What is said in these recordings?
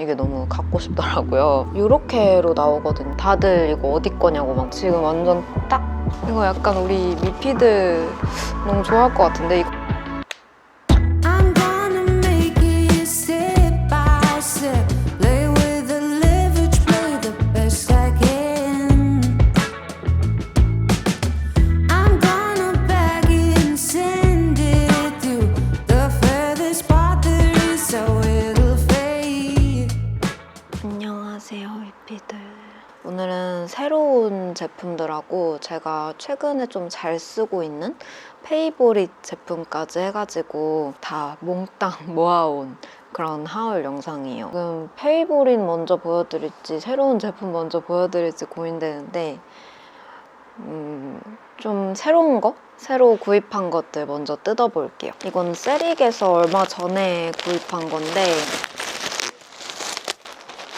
이게 너무 갖고 싶더라고요. 이렇게로 나오거든요. 다들 이거 어디 거냐고 막 지금 완전 딱 이거 약간 우리 미피드 너무 좋아할 것 같은데 이거 제품들하고 제가 최근에 좀 잘 쓰고 있는 페이보릿 제품까지 해가지고 다 몽땅 모아온 그런 하울 영상이에요. 지금 페이보릿 먼저 보여드릴지 새로운 제품 먼저 보여드릴지 고민되는데 음, 좀 새로운 거? 새로 구입한 것들 먼저 뜯어볼게요. 이건 세릭에서 얼마 전에 구입한 건데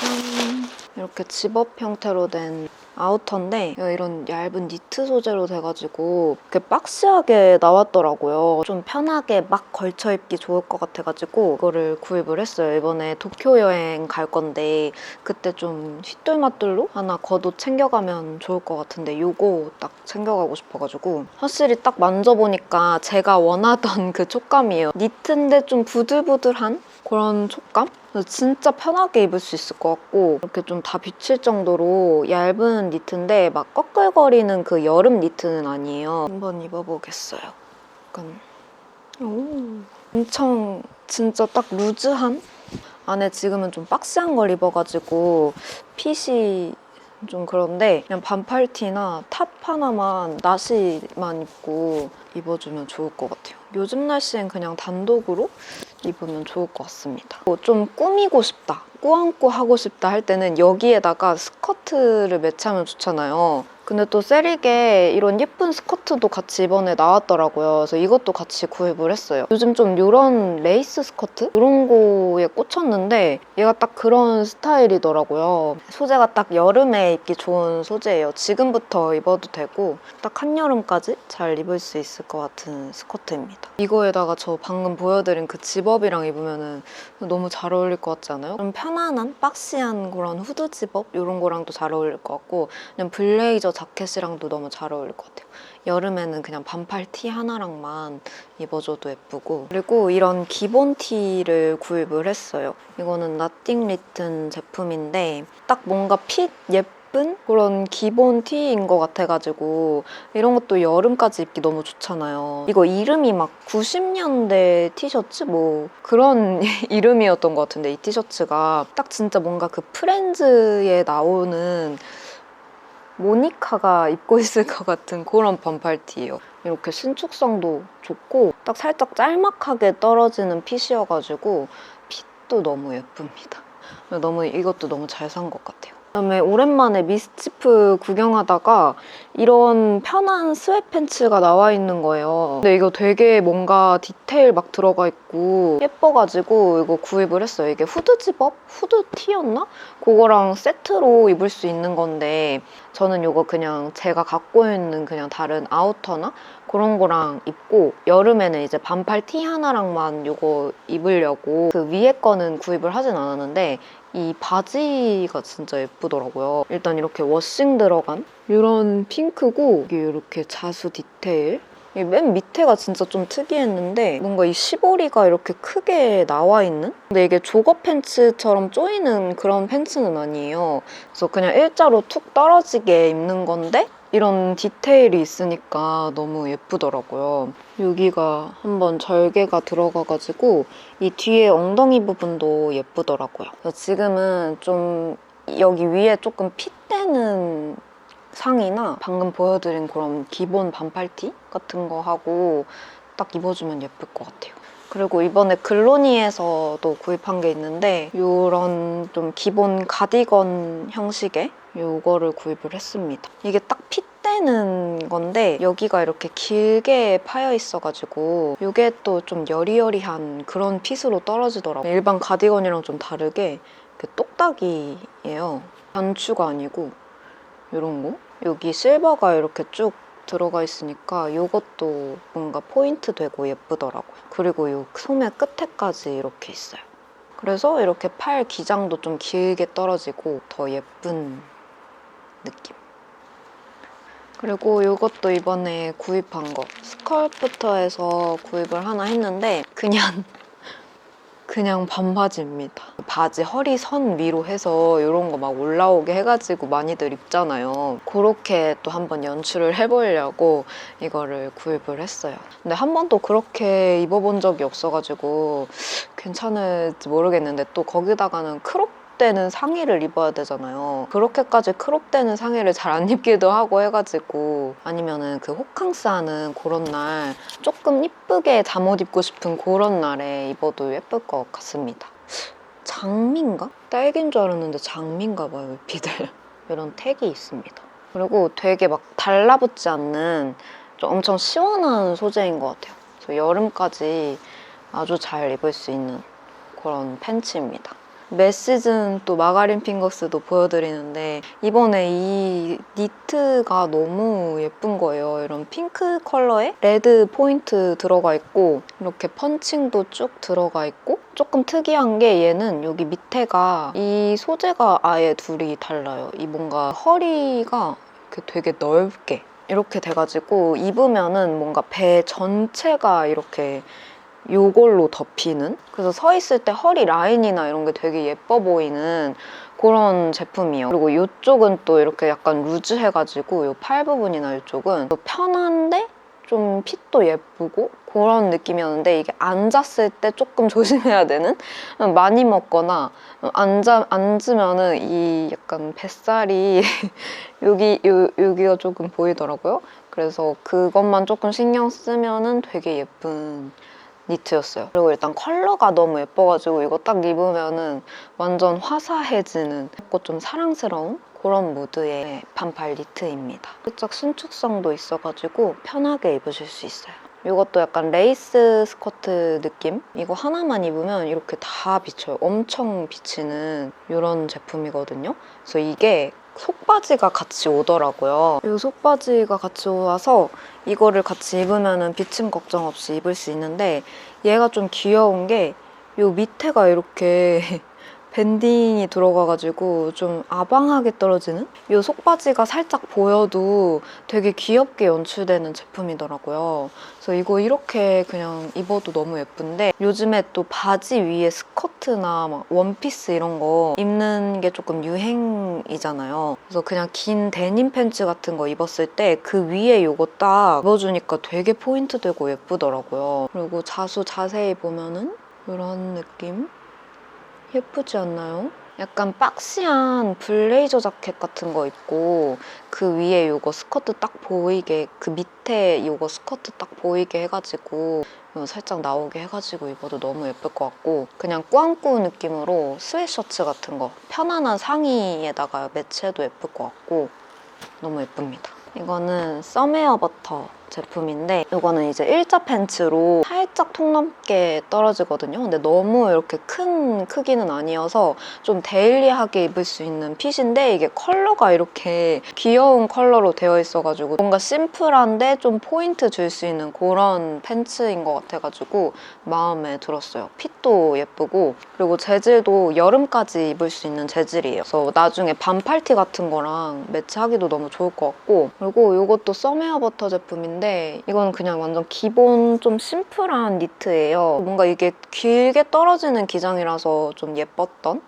음, 이렇게 집업 형태로 된 아우터인데 이런 얇은 니트 소재로 돼가지고 이렇게 박시하게 나왔더라고요. 좀 편하게 막 걸쳐 입기 좋을 것 같아가지고 이거를 구입을 했어요. 이번에 도쿄 여행 갈 건데 그때 좀 휘뚤마뚤로 하나 겉옷 챙겨가면 좋을 것 같은데 요거 딱 챙겨가고 싶어가지고 확실히 딱 만져보니까 제가 원하던 그 촉감이에요. 니트인데 좀 부들부들한 그런 촉감? 진짜 편하게 입을 수 있을 것 같고 이렇게 좀 다 비칠 정도로 얇은 니트인데 막 꺼끌거리는 그 여름 니트는 아니에요. 한번 입어보겠어요. 약간 오, 엄청 진짜 딱 루즈한 안에 지금은 좀 박스한 걸 입어가지고 핏이 좀 그런데 그냥 반팔 티나 탑 하나만 나시만 입고 입어주면 좋을 것 같아요. 요즘 날씨엔 그냥 단독으로 입으면 좋을 것 같습니다. 뭐좀 꾸미고 싶다, 꾸안꾸 하고 싶다 할 때는 여기에다가 스커트를 매치하면 좋잖아요. 근데 또 세릭에 이런 예쁜 스커트도 같이 이번에 나왔더라고요. 그래서 이것도 같이 구입을 했어요. 요즘 좀 이런 레이스 스커트? 이런 거에 꽂혔는데 얘가 딱 그런 스타일이더라고요. 소재가 딱 여름에 입기 좋은 소재예요. 지금부터 입어도 되고 딱 한여름까지 잘 입을 수 있을 것 같은 스커트입니다. 이거에다가 저 방금 보여드린 그 집업이랑 입으면 너무 잘 어울릴 것 같지 않아요? 좀 편안한 박시한 그런 후드 집업 이런 거랑도 잘 어울릴 것 같고 그냥 블레이저 자켓이랑도 너무 잘 어울릴 것 같아요. 여름에는 그냥 반팔 티 하나랑만 입어줘도 예쁘고 그리고 이런 기본 티를 구입을 했어요. 이거는 나띵 리튼 제품인데 딱 뭔가 핏 예쁜 그런 기본 티인 것 같아가지고 이런 것도 여름까지 입기 너무 좋잖아요. 이거 이름이 막 90년대 티셔츠 뭐 그런 이름이었던 것 같은데 이 티셔츠가 딱 진짜 뭔가 그 프렌즈에 나오는 모니카가 입고 있을 것 같은 그런 반팔티예요. 이렇게 신축성도 좋고 딱 살짝 짤막하게 떨어지는 핏이어가지고 핏도 너무 예쁩니다. 너무 이것도 너무 잘 산 것 같아요. 그다음에 오랜만에 미스치프 구경하다가 이런 편한 스웨팬츠가 나와 있는 거예요. 근데 이거 되게 뭔가 디테일 막 들어가 있고 예뻐가지고 이거 구입을 했어요. 이게 후드 집업? 후드 티였나? 그거랑 세트로 입을 수 있는 건데 저는 이거 그냥 제가 갖고 있는 그냥 다른 아우터나 그런 거랑 입고 여름에는 이제 반팔 티 하나랑만 이거 입으려고 그 위에 거는 구입을 하진 않았는데 이 바지가 진짜 예쁘더라고요. 일단 이렇게 워싱 들어간 이런 핑크고 이게 이렇게 자수 디테일 이맨 밑에가 진짜 좀 특이했는데 뭔가 이 시보리가 이렇게 크게 나와 있는? 근데 이게 조거 팬츠처럼 조이는 그런 팬츠는 아니에요. 그래서 그냥 일자로 툭 떨어지게 입는 건데 이런 디테일이 있으니까 너무 예쁘더라고요. 여기가 한번 절개가 들어가가지고 이 뒤에 엉덩이 부분도 예쁘더라고요. 지금은 좀 여기 위에 조금 핏대는 상의나 방금 보여드린 그런 기본 반팔티 같은 거 하고 딱 입어주면 예쁠 것 같아요. 그리고 이번에 글로니에서도 구입한 게 있는데 이런 좀 기본 가디건 형식의 이거를 구입을 했습니다. 이게 딱 핏 대는 건데 여기가 이렇게 길게 파여 있어가지고 이게 또 좀 여리여리한 그런 핏으로 떨어지더라고요. 일반 가디건이랑 좀 다르게 똑딱이에요. 단추가 아니고 이런 거 여기 실버가 이렇게 쭉 들어가 있으니까 이것도 뭔가 포인트 되고 예쁘더라고요. 그리고 이 소매 끝에까지 이렇게 있어요. 그래서 이렇게 팔 기장도 좀 길게 떨어지고 더 예쁜 느낌. 그리고 이것도 이번에 구입한 거 스컬프터에서 구입을 하나 했는데 그냥 그냥 반바지입니다. 바지 허리 선 위로 해서 이런 거 막 올라오게 해가지고 많이들 입잖아요. 그렇게 또 한번 연출을 해보려고 이거를 구입을 했어요. 근데 한 번도 그렇게 입어본 적이 없어가지고 괜찮을지 모르겠는데 또 거기다가는 크롭 되는 상의를 입어야 되잖아요. 그렇게까지 크롭되는 상의를 잘 안 입기도 하고 해가지고 아니면은 그 호캉스 하는 그런 날 조금 이쁘게 잠옷 입고 싶은 그런 날에 입어도 예쁠 것 같습니다. 장미인가? 딸기인 줄 알았는데 장미인가 봐요, 이 비들. 이런 택이 있습니다. 그리고 되게 막 달라붙지 않는 좀 엄청 시원한 소재인 것 같아요. 여름까지 아주 잘 입을 수 있는 그런 팬츠입니다. 매 시즌 또 마가린 핑거스도 보여드리는데 이번에 이 니트가 너무 예쁜 거예요. 이런 핑크 컬러에 레드 포인트 들어가 있고 이렇게 펀칭도 쭉 들어가 있고 조금 특이한 게 얘는 여기 밑에가 이 소재가 아예 둘이 달라요. 이 뭔가 허리가 이렇게 되게 넓게 이렇게 돼가지고 입으면은 뭔가 배 전체가 이렇게 요걸로 덮이는 그래서 서 있을 때 허리 라인이나 이런 게 되게 예뻐 보이는 그런 제품이에요. 그리고 이쪽은 또 이렇게 약간 루즈해가지고 이 팔 부분이나 이쪽은 또 편한데 좀 핏도 예쁘고 그런 느낌이었는데 이게 앉았을 때 조금 조심해야 되는 많이 먹거나 앉아 앉으면은 이 약간 뱃살이 여기 요, 여기가 조금 보이더라고요. 그래서 그것만 조금 신경 쓰면은 되게 예쁜 니트였어요. 그리고 일단 컬러가 너무 예뻐가지고 이거 딱 입으면은 완전 화사해지는 예쁘고 좀 사랑스러운 그런 무드의 반팔 니트입니다. 살짝 신축성도 있어가지고 편하게 입으실 수 있어요. 이것도 약간 레이스 스커트 느낌? 이거 하나만 입으면 이렇게 다 비쳐요. 엄청 비치는 이런 제품이거든요. 그래서 이게 속바지가 같이 오더라고요. 이 속바지가 같이 와서 이거를 같이 입으면 비침 걱정 없이 입을 수 있는데 얘가 좀 귀여운 게 이 밑에가 이렇게 밴딩이 들어가가지고 좀 아방하게 떨어지는? 이 속바지가 살짝 보여도 되게 귀엽게 연출되는 제품이더라고요. 그래서 이거 이렇게 그냥 입어도 너무 예쁜데 요즘에 또 바지 위에 스커트나 막 원피스 이런 거 입는 게 조금 유행이잖아요. 그래서 그냥 긴 데님 팬츠 같은 거 입었을 때 그 위에 이거 딱 입어주니까 되게 포인트 되고 예쁘더라고요. 그리고 자수 자세히 보면은 이런 느낌? 예쁘지 않나요? 약간 박시한 블레이저 자켓 같은 거 입고 그 위에 요거 스커트 딱 보이게 그 밑에 요거 스커트 딱 보이게 해가지고 어, 살짝 나오게 해가지고 입어도 너무 예쁠 것 같고 그냥 꾸안꾸 느낌으로 스웨셔츠 같은 거 편안한 상의에다가 매치해도 예쁠 것 같고 너무 예쁩니다. 이거는 썸웨어 버터 제품인데 이거는 이제 일자 팬츠로 살짝 통 넘게 떨어지거든요. 근데 너무 이렇게 큰 크기는 아니어서 좀 데일리하게 입을 수 있는 핏인데 이게 컬러가 이렇게 귀여운 컬러로 되어 있어가지고 뭔가 심플한데 좀 포인트 줄 수 있는 그런 팬츠인 것 같아가지고 마음에 들었어요. 핏도 예쁘고 그리고 재질도 여름까지 입을 수 있는 재질이에요. 그래서 나중에 반팔티 같은 거랑 매치하기도 너무 좋을 것 같고 그리고 이것도 썸웨어 버터 제품인데 이건 그냥 완전 기본 좀 심플한 니트예요. 뭔가 이게 길게 떨어지는 기장이라서 좀 예뻤던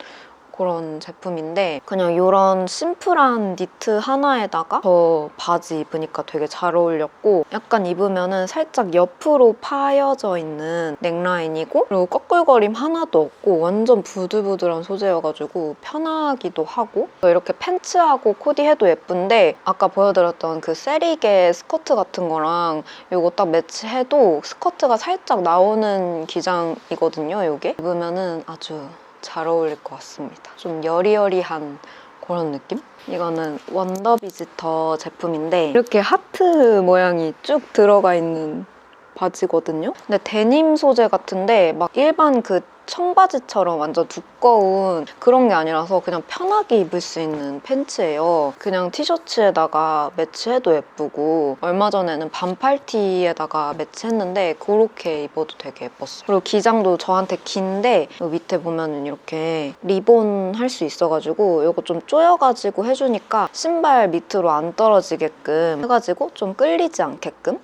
그런 제품인데 그냥 이런 심플한 니트 하나에다가 저 바지 입으니까 되게 잘 어울렸고 약간 입으면은 살짝 옆으로 파여져 있는 넥라인이고 그리고 꺼끌거림 하나도 없고 완전 부들부들한 소재여가지고 편하기도 하고 이렇게 팬츠하고 코디해도 예쁜데 아까 보여드렸던 그 세리게 스커트 같은 거랑 이거 딱 매치해도 스커트가 살짝 나오는 기장이거든요 이게? 입으면은 아주 잘 어울릴 것 같습니다. 좀 여리여리한 그런 느낌? 이거는 원더 비지터 제품인데 이렇게 하트 모양이 쭉 들어가 있는 바지거든요. 근데 데님 소재 같은데 막 일반 그 청바지처럼 완전 두꺼운 그런 게 아니라서 그냥 편하게 입을 수 있는 팬츠예요. 그냥 티셔츠에다가 매치해도 예쁘고 얼마 전에는 반팔티에다가 매치했는데 그렇게 입어도 되게 예뻤어요. 그리고 기장도 저한테 긴데 요 밑에 보면은 이렇게 리본 할 수 있어가지고 이거 좀 조여가지고 해주니까 신발 밑으로 안 떨어지게끔 해가지고 좀 끌리지 않게끔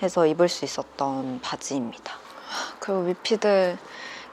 해서 입을 수 있었던 바지입니다. 그리고 위피들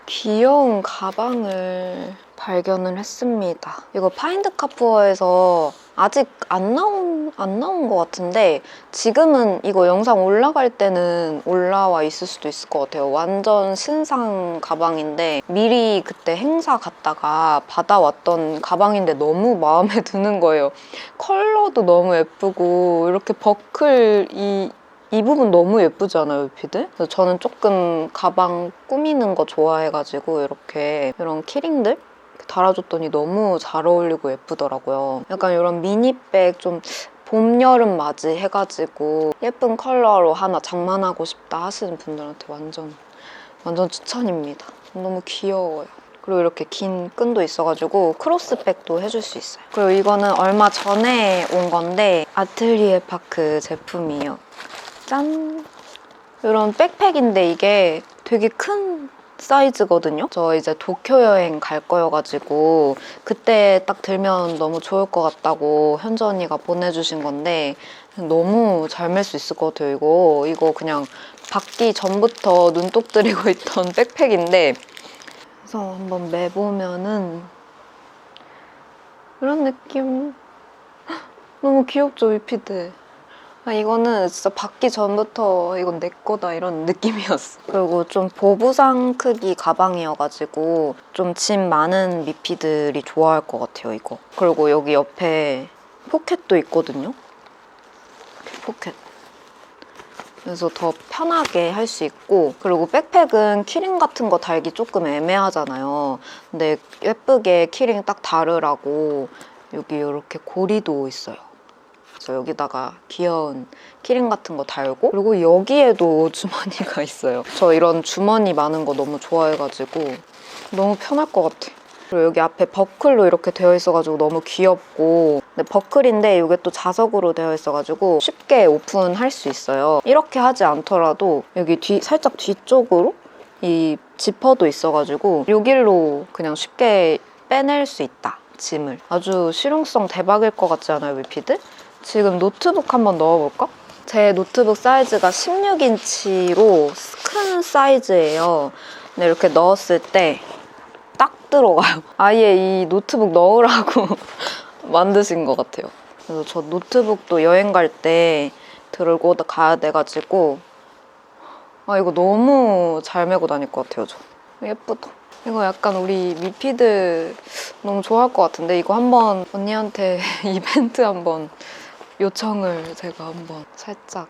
귀여운 가방을 발견을 했습니다. 이거 파인드 카푸어에서 아직 안 나온 안 나온 것 같은데 지금은 이거 영상 올라갈 때는 올라와 있을 수도 있을 것 같아요. 완전 신상 가방인데 미리 그때 행사 갔다가 받아왔던 가방인데 너무 마음에 드는 거예요. 컬러도 너무 예쁘고 이렇게 버클 이 이 부분 너무 예쁘지 않아요, 피들? 그래서 저는 조금 가방 꾸미는 거 좋아해가지고 이렇게 이런 키링들 달아줬더니 너무 잘 어울리고 예쁘더라고요. 약간 이런 미니백 좀 봄, 여름 맞이 해가지고 예쁜 컬러로 하나 장만하고 싶다 하시는 분들한테 완전, 완전 추천입니다. 너무 귀여워요. 그리고 이렇게 긴 끈도 있어가지고 크로스백도 해줄 수 있어요. 그리고 이거는 얼마 전에 온 건데 아틀리에 파크 제품이에요. 짠! 이런 백팩인데 이게 되게 큰 사이즈거든요. 저 이제 도쿄 여행 갈 거여가지고 그때 딱 들면 너무 좋을 것 같다고 현주 언니가 보내주신 건데 너무 잘 멜 수 있을 것 같아요. 이거 이거 그냥 받기 전부터 눈독 들이고 있던 백팩인데 그래서 한번 매보면은 이런 느낌 너무 귀엽죠 위피드. 아, 이거는 진짜 받기 전부터 이건 내 거다 이런 느낌이었어. 그리고 좀 보부상 크기 가방이어가지고 좀 짐 많은 미피들이 좋아할 것 같아요, 이거. 그리고 여기 옆에 포켓도 있거든요. 포켓. 그래서 더 편하게 할 수 있고 그리고 백팩은 키링 같은 거 달기 조금 애매하잖아요. 근데 예쁘게 키링 딱 다르라고 여기 이렇게 고리도 있어요. 그래서 여기다가 귀여운 키링 같은 거 달고 그리고 여기에도 주머니가 있어요. 저 이런 주머니 많은 거 너무 좋아해가지고 너무 편할 것 같아. 그리고 여기 앞에 버클로 이렇게 되어 있어가지고 너무 귀엽고 근데 버클인데 이게 또 자석으로 되어 있어가지고 쉽게 오픈할 수 있어요. 이렇게 하지 않더라도 여기 뒤 살짝 뒤쪽으로 이 지퍼도 있어가지고 여길로 그냥 쉽게 빼낼 수 있다. 짐을 아주 실용성 대박일 것 같지 않아요, 위피드? 지금 노트북 한번 넣어볼까? 제 노트북 사이즈가 16인치로 큰 사이즈예요. 근데 이렇게 넣었을 때 딱 들어가요. 아예 이 노트북 넣으라고 만드신 것 같아요. 그래서 저 노트북도 여행 갈 때 들고 가야 돼가지고 아 이거 너무 잘 메고 다닐 것 같아요, 저. 예쁘다. 이거 약간 우리 미피드 너무 좋아할 것 같은데 이거 한번 언니한테 이벤트 한번 요청을 제가 한번 살짝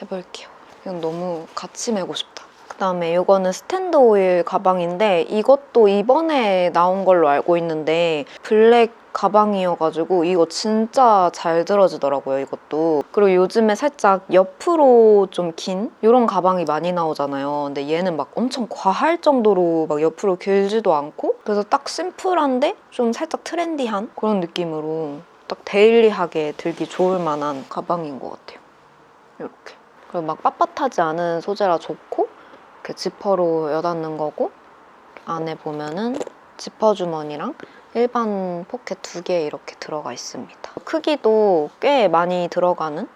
해볼게요. 이건 너무 같이 메고 싶다. 그다음에 이거는 스탠드 오일 가방인데 이것도 이번에 나온 걸로 알고 있는데 블랙 가방이어가지고 이거 진짜 잘 들어지더라고요 이것도 그리고 요즘에 살짝 옆으로 좀 긴 이런 가방이 많이 나오잖아요 근데 얘는 막 엄청 과할 정도로 막 옆으로 길지도 않고 그래서 딱 심플한데 좀 살짝 트렌디한 그런 느낌으로 딱 데일리하게 들기 좋을 만한 가방인 것 같아요 이렇게 그리고 막 빳빳하지 않은 소재라 좋고 이렇게 지퍼로 여닫는 거고 안에 보면은 지퍼 주머니랑 일반 포켓 두 개 이렇게 들어가 있습니다. 크기도 꽤 많이 들어가는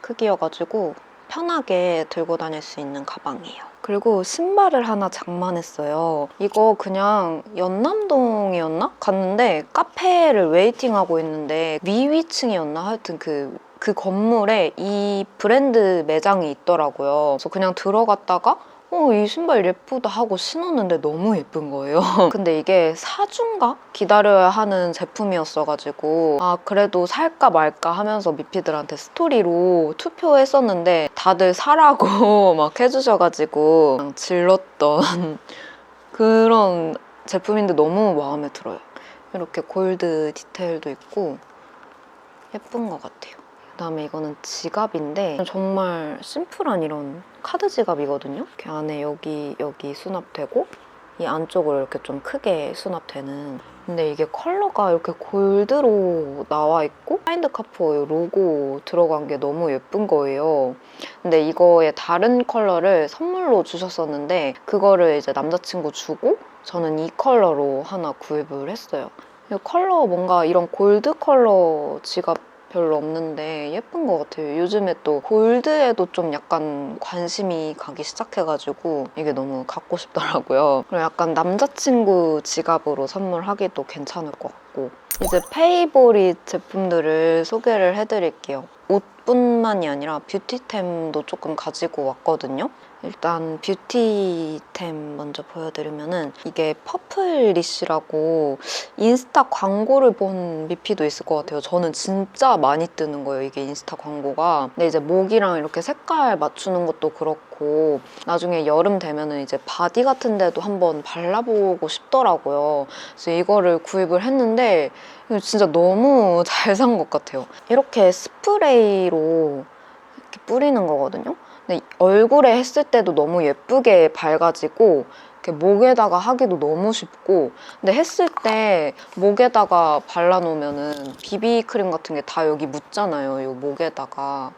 크기여가지고 편하게 들고 다닐 수 있는 가방이에요. 그리고 신발을 하나 장만했어요. 이거 그냥 연남동이었나? 갔는데 카페를 웨이팅하고 있는데 위위층이었나? 하여튼 그, 그 건물에 이 브랜드 매장이 있더라고요. 그래서 그냥 들어갔다가 어, 이 신발 예쁘다 하고 신었는데 너무 예쁜 거예요. 근데 이게 사준가? 기다려야 하는 제품이었어가지고, 아, 그래도 살까 말까 하면서 미피들한테 스토리로 투표했었는데, 다들 사라고 막 해주셔가지고, 그냥 질렀던 그런 제품인데 너무 마음에 들어요. 이렇게 골드 디테일도 있고, 예쁜 것 같아요. 그다음에 이거는 지갑인데 정말 심플한 이런 카드 지갑이거든요. 이렇게 안에 여기 여기 수납되고 이 안쪽으로 이렇게 좀 크게 수납되는 근데 이게 컬러가 이렇게 골드로 나와 있고 파인드 카프 로고 들어간 게 너무 예쁜 거예요. 근데 이거의 다른 컬러를 선물로 주셨었는데 그거를 이제 남자친구 주고 저는 이 컬러로 하나 구입을 했어요. 이 컬러 뭔가 이런 골드 컬러 지갑 별로 없는데 예쁜 것 같아요. 요즘에 또 골드에도 좀 약간 관심이 가기 시작해가지고 이게 너무 갖고 싶더라고요. 그리고 약간 남자친구 지갑으로 선물하기도 괜찮을 것 같고 이제 페이보릿 제품들을 소개를 해드릴게요. 옷뿐만이 아니라 뷰티템도 조금 가지고 왔거든요. 일단 뷰티템 먼저 보여드리면은 이게 퍼플리쉬라고 인스타 광고를 본 미피도 있을 것 같아요. 저는 진짜 많이 뜨는 거예요. 이게 인스타 광고가. 근데 이제 목이랑 이렇게 색깔 맞추는 것도 그렇고 나중에 여름 되면은 이제 바디 같은 데도 한번 발라보고 싶더라고요. 그래서 이거를 구입을 했는데 진짜 너무 잘 산 것 같아요. 이렇게 스프레이로 이렇게 뿌리는 거거든요. 근데 얼굴에 했을 때도 너무 예쁘게 밝아지고 목에다가 하기도 너무 쉽고 근데 했을 때 목에다가 발라놓으면은 비비크림 같은 게 다 여기 묻잖아요. 이 목에다가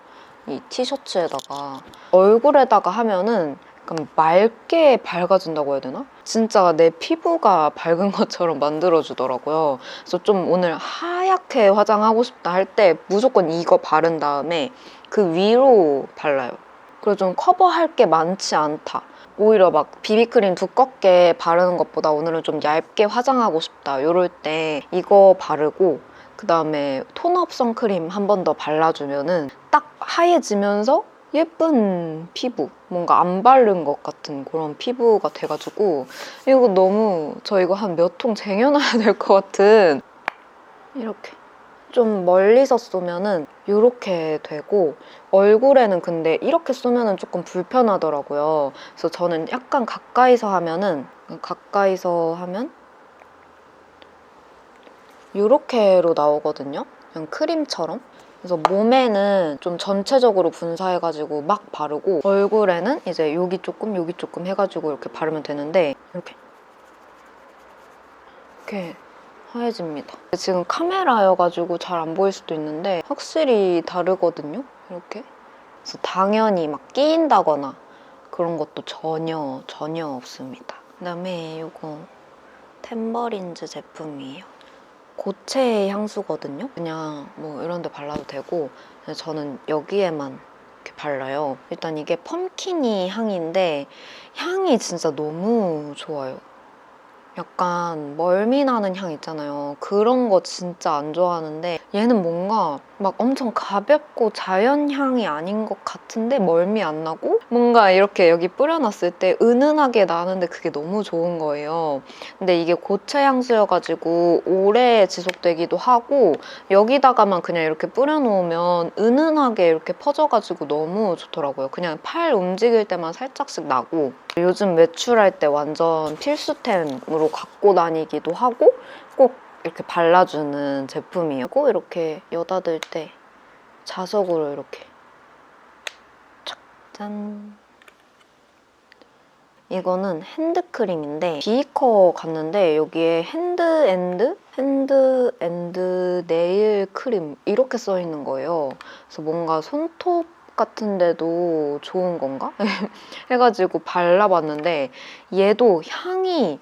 이 티셔츠에다가 얼굴에다가 하면은 약간 맑게 밝아진다고 해야 되나? 진짜 내 피부가 밝은 것처럼 만들어주더라고요. 그래서 좀 오늘 하얗게 화장하고 싶다 할 때 무조건 이거 바른 다음에 그 위로 발라요. 그리고 좀 커버할 게 많지 않다. 오히려 막 비비크림 두껍게 바르는 것보다 오늘은 좀 얇게 화장하고 싶다. 이럴 때 이거 바르고 그 다음에 톤업 선크림 한 번 더 발라주면은 딱 하얘지면서 예쁜 피부 뭔가 안 바른 것 같은 그런 피부가 돼가지고 이거 너무 저 이거 한 몇 통 쟁여놔야 될 것 같은 이렇게 좀 멀리서 쏘면은 이렇게 되고 얼굴에는 근데 이렇게 쏘면은 조금 불편하더라고요. 그래서 저는 약간 가까이서 하면은 가까이서 하면 이렇게로 나오거든요. 그냥 크림처럼. 그래서 몸에는 좀 전체적으로 분사해가지고 막 바르고 얼굴에는 이제 여기 조금 여기 조금 해가지고 이렇게 바르면 되는데 이렇게 이렇게 하얘집니다. 지금 카메라여가지고 잘 안 보일 수도 있는데 확실히 다르거든요. 이렇게. 그래서 당연히 막 끼인다거나 그런 것도 전혀 전혀 없습니다. 그다음에 이거 템버린즈 제품이에요. 고체 향수거든요. 그냥 뭐 이런 데 발라도 되고 저는 여기에만 이렇게 발라요. 일단 이게 펌키니 향인데 향이 진짜 너무 좋아요. 약간 멀미 나는 향 있잖아요. 그런 거 진짜 안 좋아하는데 얘는 뭔가 막 엄청 가볍고 자연 향이 아닌 것 같은데 멀미 안 나고 뭔가 이렇게 여기 뿌려놨을 때 은은하게 나는데 그게 너무 좋은 거예요. 근데 이게 고체 향수여가지고 오래 지속되기도 하고 여기다가만 그냥 이렇게 뿌려놓으면 은은하게 이렇게 퍼져가지고 너무 좋더라고요. 그냥 팔 움직일 때만 살짝씩 나고 요즘 외출할 때 완전 필수템으로 갖고 다니기도 하고 꼭 이렇게 발라주는 제품이에요. 꼭 이렇게 여닫을 때 자석으로 이렇게 착, 짠. 이거는 핸드크림인데 비이커 갔는데 여기에 핸드앤드? 핸드앤드 네일 크림 이렇게 써 있는 거예요. 그래서 뭔가 손톱 같은데도 좋은 건가? 해가지고 발라봤는데 얘도 향이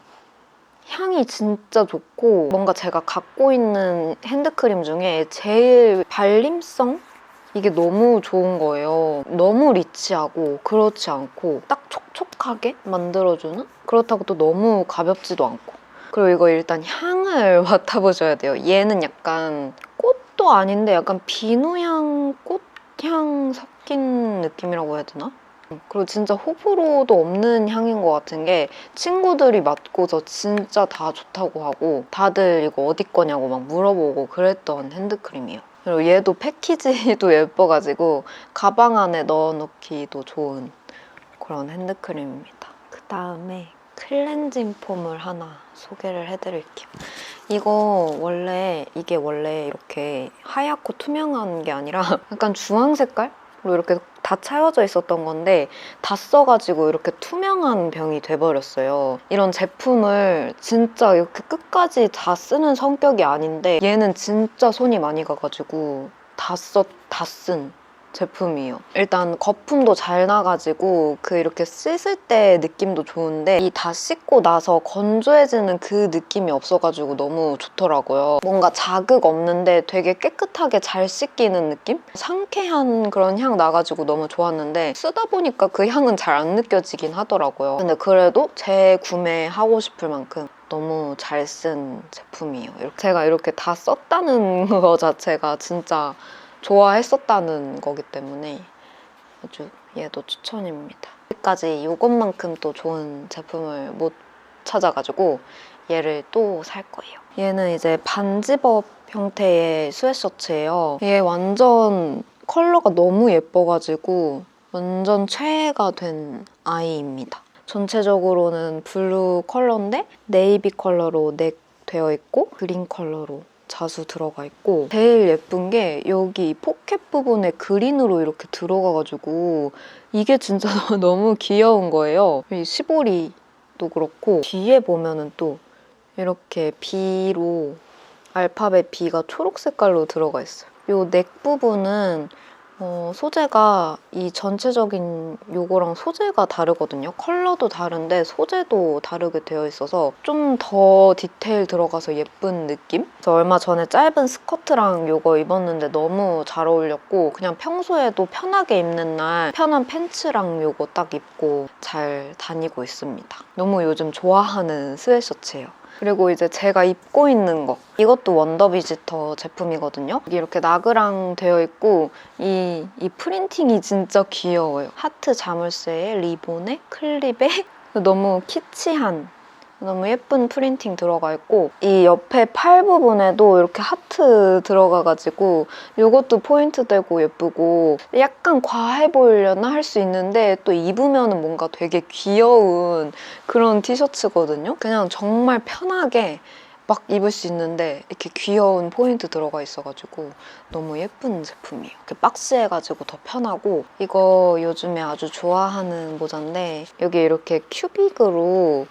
향이 진짜 좋고 뭔가 제가 갖고 있는 핸드크림 중에 제일 발림성? 이게 너무 좋은 거예요. 너무 리치하고 그렇지 않고 딱 촉촉하게 만들어주는? 그렇다고 또 너무 가볍지도 않고 그리고 이거 일단 향을 맡아보셔야 돼요. 얘는 약간 꽃도 아닌데 약간 비누향, 꽃향 섞인 느낌이라고 해야 되나? 그리고 진짜 호불호도 없는 향인 것 같은 게 친구들이 맡고서 진짜 다 좋다고 하고 다들 이거 어디 거냐고 막 물어보고 그랬던 핸드크림이에요. 그리고 얘도 패키지도 예뻐가지고 가방 안에 넣어놓기도 좋은 그런 핸드크림입니다. 그 다음에 클렌징 폼을 하나 소개를 해드릴게요. 이거 원래 이게 원래 이렇게 하얗고 투명한 게 아니라 약간 주황 색깔로 이렇게 다 차여져 있었던 건데 다 써가지고 이렇게 투명한 병이 돼버렸어요. 이런 제품을 진짜 이렇게 끝까지 다 쓰는 성격이 아닌데 얘는 진짜 손이 많이 가가지고 다 써, 다 쓴 제품이에요. 일단 거품도 잘 나가지고 그 이렇게 씻을 때 느낌도 좋은데 이 다 씻고 나서 건조해지는 그 느낌이 없어가지고 너무 좋더라고요. 뭔가 자극 없는데 되게 깨끗하게 잘 씻기는 느낌? 상쾌한 그런 향 나가지고 너무 좋았는데 쓰다 보니까 그 향은 잘 안 느껴지긴 하더라고요. 근데 그래도 재구매하고 싶을 만큼 너무 잘 쓴 제품이에요. 제가 이렇게 다 썼다는 거 자체가 진짜 좋아했었다는 거기 때문에 아주 얘도 추천입니다. 여기까지 이것만큼 또 좋은 제품을 못 찾아가지고 얘를 또 살 거예요. 얘는 이제 반집업 형태의 스웨셔츠예요. 얘 완전 컬러가 너무 예뻐가지고 완전 최애가 된 아이입니다. 전체적으로는 블루 컬러인데 네이비 컬러로 넥 되어 있고 그린 컬러로 자수 들어가 있고 제일 예쁜 게 여기 이 포켓 부분에 그린으로 이렇게 들어가가지고 이게 진짜 너무 귀여운 거예요. 이 시보리도 그렇고 뒤에 보면은 또 이렇게 B로 알파벳 B가 초록 색깔로 들어가 있어요. 이 넥 부분은 어, 소재가 이 전체적인 요거랑 소재가 다르거든요. 컬러도 다른데 소재도 다르게 되어 있어서 좀 더 디테일 들어가서 예쁜 느낌? 저 얼마 전에 짧은 스커트랑 요거 입었는데 너무 잘 어울렸고 그냥 평소에도 편하게 입는 날 편한 팬츠랑 요거 딱 입고 잘 다니고 있습니다. 너무 요즘 좋아하는 스웨셔츠예요. 그리고 이제 제가 입고 있는 거. 이것도 원더비지터 제품이거든요. 이렇게 나그랑 되어 있고 이, 이 프린팅이 진짜 귀여워요. 하트 자물쇠에 리본에 클립에 너무 키치한 너무 예쁜 프린팅 들어가 있고 이 옆에 팔 부분에도 이렇게 하트 들어가가지고 이것도 포인트 되고 예쁘고 약간 과해 보이려나 할 수 있는데 또 입으면 뭔가 되게 귀여운 그런 티셔츠거든요. 그냥 정말 편하게 막 입을 수 있는데 이렇게 귀여운 포인트 들어가 있어가지고 너무 예쁜 제품이에요. 이렇게 박스해가지고 더 편하고 이거 요즘에 아주 좋아하는 모자인데 여기 이렇게 큐빅으로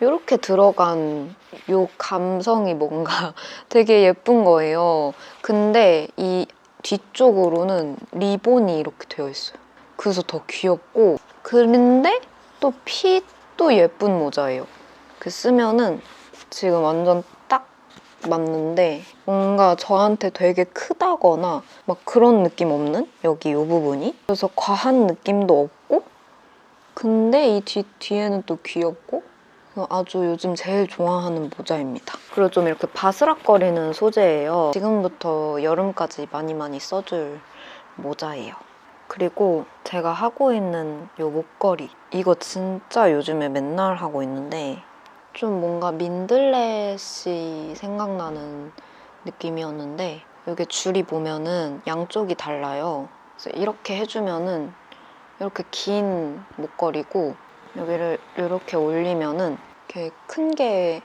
이렇게 들어간 요 감성이 뭔가 되게 예쁜 거예요. 근데 이 뒤쪽으로는 리본이 이렇게 되어 있어요. 그래서 더 귀엽고 그런데 또 핏도 예쁜 모자예요. 그 쓰면은 지금 완전 딱 맞는데 뭔가 저한테 되게 크다거나 막 그런 느낌 없는 여기 이 부분이 그래서 과한 느낌도 없고 근데 이 뒤, 뒤에는 또 귀엽고 아주 요즘 제일 좋아하는 모자입니다. 그리고 좀 이렇게 바스락거리는 소재예요. 지금부터 여름까지 많이 많이 써줄 모자예요. 그리고 제가 하고 있는 이 목걸이 이거 진짜 요즘에 맨날 하고 있는데 좀 뭔가 민들레씨 생각나는 느낌이었는데 여기 줄이 보면은 양쪽이 달라요. 그래서 이렇게 해주면은 이렇게 긴 목걸이고 여기를 이렇게 올리면은 이렇게 큰 게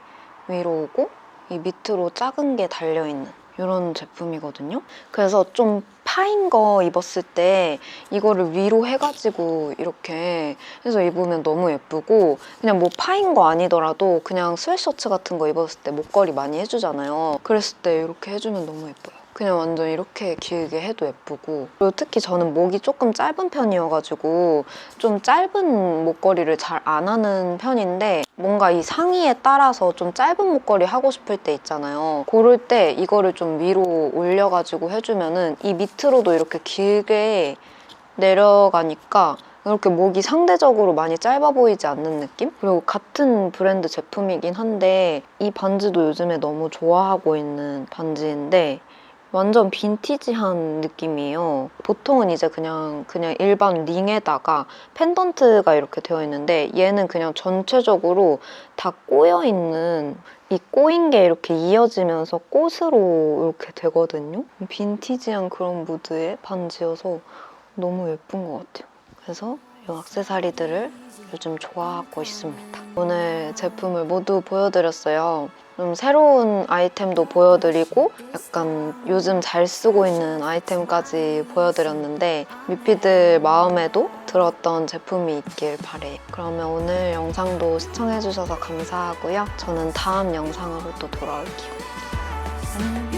위로 오고 이 밑으로 작은 게 달려 있는 이런 제품이거든요. 그래서 좀 파인 거 입었을 때 이거를 위로 해가지고 이렇게 해서 입으면 너무 예쁘고 그냥 뭐 파인 거 아니더라도 그냥 스웨셔츠 같은 거 입었을 때 목걸이 많이 해주잖아요. 그랬을 때 이렇게 해주면 너무 예뻐요. 그냥 완전 이렇게 길게 해도 예쁘고 그리고 특히 저는 목이 조금 짧은 편이어가지고 좀 짧은 목걸이를 잘 안 하는 편인데 뭔가 이 상의에 따라서 좀 짧은 목걸이 하고 싶을 때 있잖아요 고를 때 이거를 좀 위로 올려가지고 해주면은 이 밑으로도 이렇게 길게 내려가니까 이렇게 목이 상대적으로 많이 짧아 보이지 않는 느낌? 그리고 같은 브랜드 제품이긴 한데 이 반지도 요즘에 너무 좋아하고 있는 반지인데 완전 빈티지한 느낌이에요. 보통은 이제 그냥 그냥 일반 링에다가 펜던트가 이렇게 되어 있는데 얘는 그냥 전체적으로 다 꼬여 있는 이 꼬인 게 이렇게 이어지면서 꽃으로 이렇게 되거든요. 빈티지한 그런 무드의 반지여서 너무 예쁜 것 같아요. 그래서 이 액세서리들을 요즘 좋아하고 있습니다. 오늘 제품을 모두 보여드렸어요. 좀 새로운 아이템도 보여드리고 약간 요즘 잘 쓰고 있는 아이템까지 보여드렸는데 미피들 마음에도 들었던 제품이 있길 바래. 그러면 오늘 영상도 시청해주셔서 감사하고요. 저는 다음 영상으로 또 돌아올게요. 안녕.